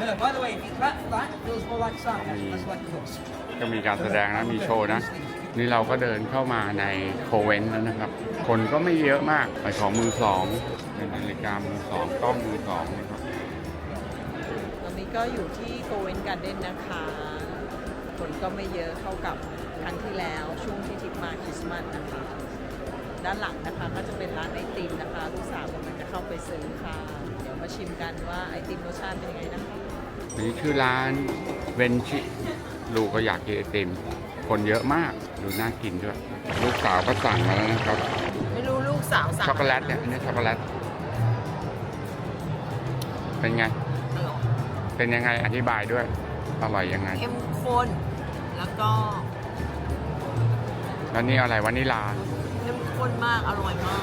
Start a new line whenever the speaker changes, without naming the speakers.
No, by the way, that, that feels more like salad. That's like this.
ก็มีการแสดงนะมีโชว์นะ นี่เราก็เดินเข้ามาในโคเวนแล้วนะครับ คนก็ไม่เยอะมากไปของมือสองเป็นนาฬิกามือสองกล้องมือสองนะครับ
ตอนนี้ก็อยู่ที่โกเวนการ์เด้นนะคะ คนก็ไม่เยอะเท่ากับครั้งที่แล้วช่วงที่ทริปมาคริสต์มาสนะคะ ด้านหลังนะคะก็จะเป็นร้านไอติมนะคะ ลูกสาวกำลังจะเข้าไปซื้อค่ะ เดี๋ยวมาชิมกันว่าไอติมรสชาติเป็นยังไงนะคะ
นี่คือร้านเวนชิลูกก็อยากกินไอติม คนเยอะมากดูน่ากินด้วย ลูกสาวก็สั่งมาแล้วนะครับ
ไม่รู้ลูกสาวสั่ง
ช็อกโกแลตเนี่ยอันนี้ช็อกโกแลต เป็นไง
อร่อย
เป็นยังไงอธิบายด้วย อร่อยยังไง
เข้มข้น แล้วก็
แล้วนี่อะไรวานิลา
เข้มข้นมาก อร่อยมาก